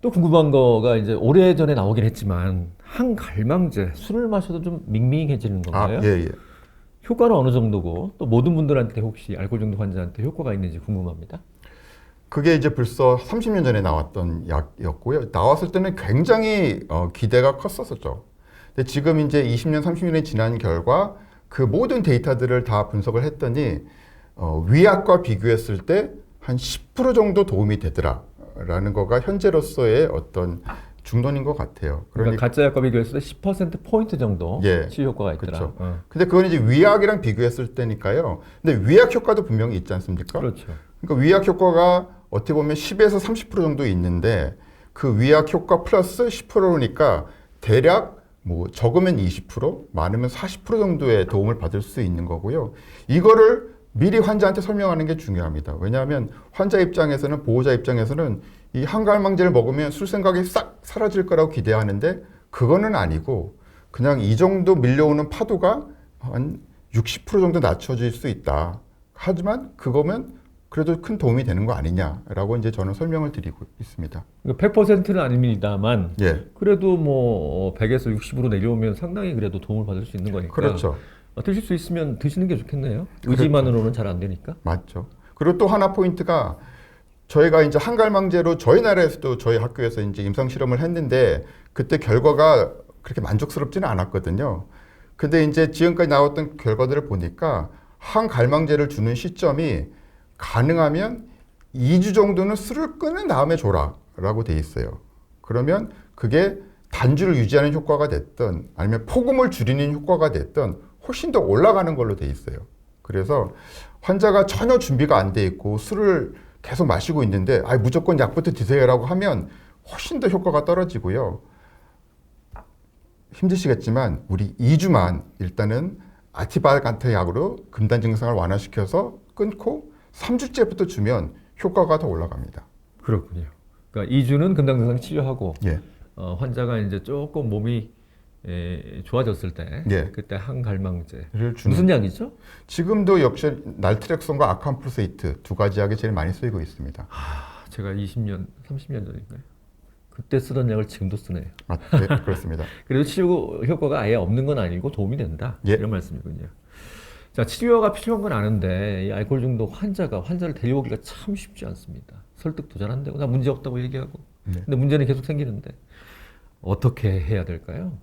또 궁금한 거가 이제 오래전에 나오긴 했지만 항갈망제 술을 마셔도 좀 밍밍해지는 아, 건가요? 예, 예. 효과는 어느 정도고 또 모든 분들한테 혹시 알코올 중독 환자한테 효과가 있는지 궁금합니다. 그게 이제 벌써 30년 전에 나왔던 약이었고요. 나왔을 때는 굉장히 어, 기대가 컸었죠. 근데 지금 이제 20년, 30년이 지난 결과 그 모든 데이터들을 다 분석을 했더니 어, 위약과 비교했을 때 한 10% 정도 도움이 되더라 라는 거가 현재로서의 어떤 중론인 것 같아요. 그러니까 그러니까 가짜 약과 비교했을 때 10% 포인트 정도 예. 치유 효과가 있더라. 그렇죠. 어. 근데 그건 이제 위약이랑 비교했을 때니까요. 근데 위약 효과도 분명히 있지 않습니까? 그렇죠. 그러니까 위약 효과가 어떻게 보면 10에서 30% 정도 있는데 그 위약 효과 플러스 10%니까 대략 뭐 적으면 20% 많으면 40% 정도의 도움을 받을 수 있는 거고요. 이거를 미리 환자한테 설명하는 게 중요합니다. 왜냐하면 환자 입장에서는 보호자 입장에서는 이 항갈망제를 먹으면 술 생각이 싹 사라질 거라고 기대하는데 그거는 아니고 그냥 이 정도 밀려오는 파도가 한 60% 정도 낮춰질 수 있다. 하지만 그거면 그래도 큰 도움이 되는 거 아니냐라고 이제 저는 설명을 드리고 있습니다. 그러니까 100%는 아닙니다만 예, 그래도 뭐 100에서 60으로 내려오면 상당히 그래도 도움을 받을 수 있는 거니까. 그렇죠. 어, 드실 수 있으면 드시는 게 좋겠네요. 의지만으로는 잘 안 되니까. 맞죠. 그리고 또 하나 포인트가 저희가 이제 한갈망제로 저희 나라에서도 저희 학교에서 이제 임상 실험을 했는데 그때 결과가 그렇게 만족스럽지는 않았거든요. 근데 이제 지금까지 나왔던 결과들을 보니까 항갈망제를 주는 시점이 가능하면 2주 정도는 술을 끊은 다음에 줘라라고 돼 있어요. 그러면 그게 단주를 유지하는 효과가 됐든 아니면 폭음을 줄이는 효과가 됐든 훨씬 더 올라가는 걸로 돼 있어요. 그래서 환자가 전혀 준비가 안 돼 있고 술을 계속 마시고 있는데 아 무조건 약부터 드세요라고 하면 훨씬 더 효과가 떨어지고요. 힘드시겠지만 우리 2주만 일단은 아티바간트 약으로 금단 증상을 완화시켜서 끊고 3주째부터 주면 효과가 더 올라갑니다. 그렇군요. 그러니까 2주는 금당증상 치료하고 예. 어, 환자가 이제 조금 몸이 에, 좋아졌을 때 예. 그때 항갈망제 를 주는 무슨 약이죠? 지금도 역시 날트렉손과 아캄프로세이트 두 가지 약이 제일 많이 쓰이고 있습니다. 아, 제가 20년, 30년 전인가요? 그때 쓰던 약을 지금도 쓰네요. 아, 네, 그렇습니다. 그래도 치료 효과가 아예 없는 건 아니고 도움이 된다. 예. 이런 말씀이군요. 자, 치료가 필요한 건 아는데 이 알코올 중독 환자가 환자를 데려오기가 참 쉽지 않습니다. 설득도 잘 안 되고 나 문제 없다고 얘기하고. 네. 근데 문제는 계속 생기는데 어떻게 해야 될까요?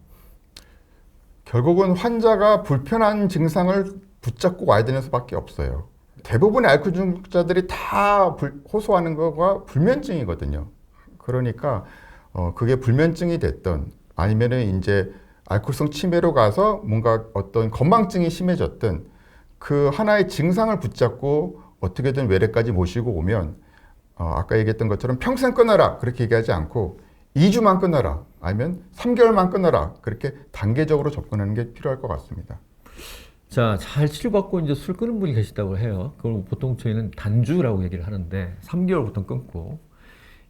결국은 환자가 불편한 증상을 붙잡고 와야 되는 수밖에 없어요. 대부분의 알코올 중독자들이 다 불- 호소하는 거가 불면증이거든요. 그러니까 어, 그게 불면증이 됐던 아니면은 이제 알코올성 치매로 가서 뭔가 어떤 건망증이 심해졌든 그 하나의 증상을 붙잡고 어떻게든 외래까지 모시고 오면 어, 아까 얘기했던 것처럼 평생 끊어라 그렇게 얘기하지 않고 2주만 끊어라 아니면 3개월만 끊어라 그렇게 단계적으로 접근하는 게 필요할 것 같습니다. 자, 잘 치료받고 이제 술 끊은 분이 계시다고 해요. 그걸 보통 저희는 단주라고 얘기를 하는데 3개월 보통 끊고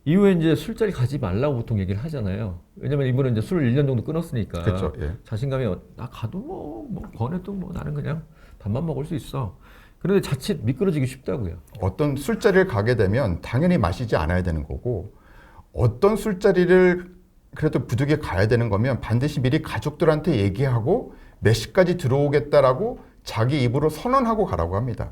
이후에 이제 술자리 가지 말라고 보통 얘기를 하잖아요. 왜냐면 이분은 이제 술을 1년 정도 끊었으니까 그렇죠. 예. 자신감이 어- 나 가도 뭐, 뭐 권해도 뭐 나는 그냥 밥만 먹을 수 있어. 그런데 자칫 미끄러지기 쉽다고요. 어떤 술자리를 가게 되면 당연히 마시지 않아야 되는 거고 어떤 술자리를 그래도 부득이 가야 되는 거면 반드시 미리 가족들한테 얘기하고 몇 시까지 들어오겠다라고 자기 입으로 선언하고 가라고 합니다.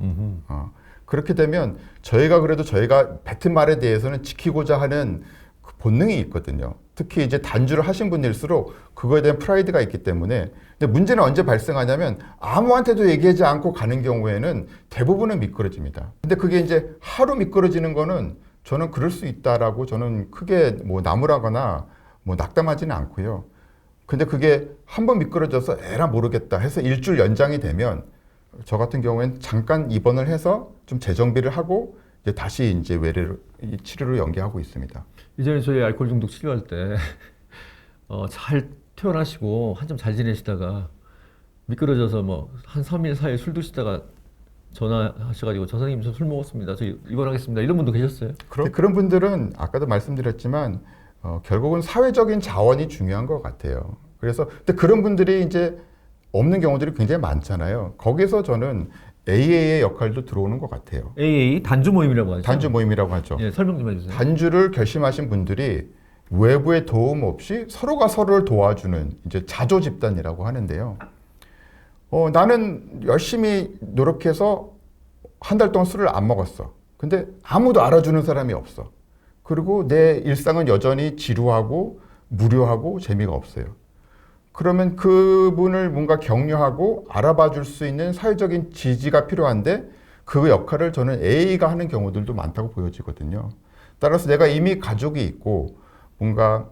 어, 그렇게 되면 저희가 그래도 저희가 뱉은 말에 대해서는 지키고자 하는 그 본능이 있거든요. 특히 이제 단주를 하신 분일수록 그거에 대한 프라이드가 있기 때문에. 근데 문제는 언제 발생하냐면 아무한테도 얘기하지 않고 가는 경우에는 대부분은 미끄러집니다. 근데 그게 이제 하루 미끄러지는 거는 저는 그럴 수 있다라고 저는 크게 뭐 나무라거나 뭐 낙담하지는 않고요. 근데 그게 한 번 미끄러져서 에라 모르겠다 해서 일주일 연장이 되면 저 같은 경우엔 잠깐 입원을 해서 좀 재정비를 하고 이제 다시 이제 외래로 이 치료를 연계하고 있습니다. 이전에 저희 알코올 중독 치료할 때, 어, 잘 퇴원하시고 한참 잘 지내시다가 미끄러져서 뭐 한 3일, 4일 술 드시다가 전화하셔가지고 저 선생님 저 술 먹었습니다. 저 입원하겠습니다. 이런 분도 계셨어요? 그런 그런 분들은 아까도 말씀드렸지만 어, 결국은 사회적인 자원이 중요한 것 같아요. 그래서 근데 그런 분들이 이제 없는 경우들이 굉장히 많잖아요. 거기서 저는 AA의 역할도 들어오는 것 같아요. AA 단주 모임이라고 하죠. 단주 모임이라고 하죠. 예, 설명 좀 해주세요. 단주를 결심하신 분들이 외부의 도움 없이 서로가 서로를 도와주는 이제 자조 집단이라고 하는데요. 어, 나는 열심히 노력해서 한 달 동안 술을 안 먹었어. 근데 아무도 알아주는 사람이 없어. 그리고 내 일상은 여전히 지루하고 무료하고 재미가 없어요. 그러면 그분을 뭔가 격려하고 알아봐 줄 수 있는 사회적인 지지가 필요한데 그 역할을 저는 A가 하는 경우들도 많다고 보여지거든요. 따라서 내가 이미 가족이 있고 뭔가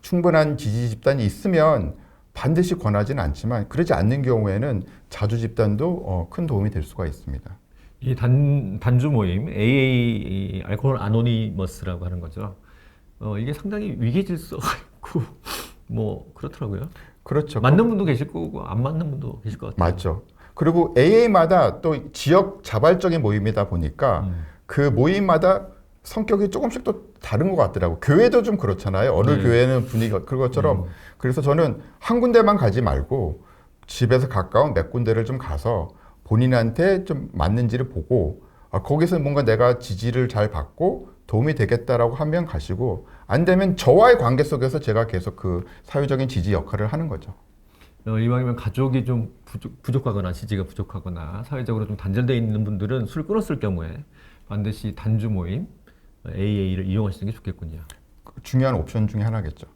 충분한 지지 집단이 있으면 반드시 권하지는 않지만 그러지 않는 경우에는 자주 집단도 어, 큰 도움이 될 수가 있습니다. 이 단, 단주 모임, AA 알코올 아노니머스라고 하는 거죠. 어, 이게 상당히 위계 질서가 있고, 뭐, 그렇더라고요. 그렇죠. 맞는 분도 계실 거고, 안 맞는 분도 계실 것 같아요. 맞죠. 그리고 AA마다 또 지역 자발적인 모임이다 보니까 음. 그 모임마다 성격이 조금씩 또 다른 것 같더라고. 교회도 좀 그렇잖아요. 어느 네. 교회는 분위기가 그런 것처럼. 음. 그래서 저는 한 군데만 가지 말고 집에서 가까운 몇 군데를 좀 가서 본인한테 좀 맞는지를 보고 아, 거기서 뭔가 내가 지지를 잘 받고 도움이 되겠다라고 하면 가시고 안 되면 저와의 관계 속에서 제가 계속 그 사회적인 지지 역할을 하는 거죠. 어, 이왕이면 가족이 좀 부족, 부족하거나 지지가 부족하거나 사회적으로 좀 단절되어 있는 분들은 술 끊었을 경우에 반드시 단주 모임 AA를 이용하시는 게 좋겠군요. 중요한 옵션 중에 하나겠죠.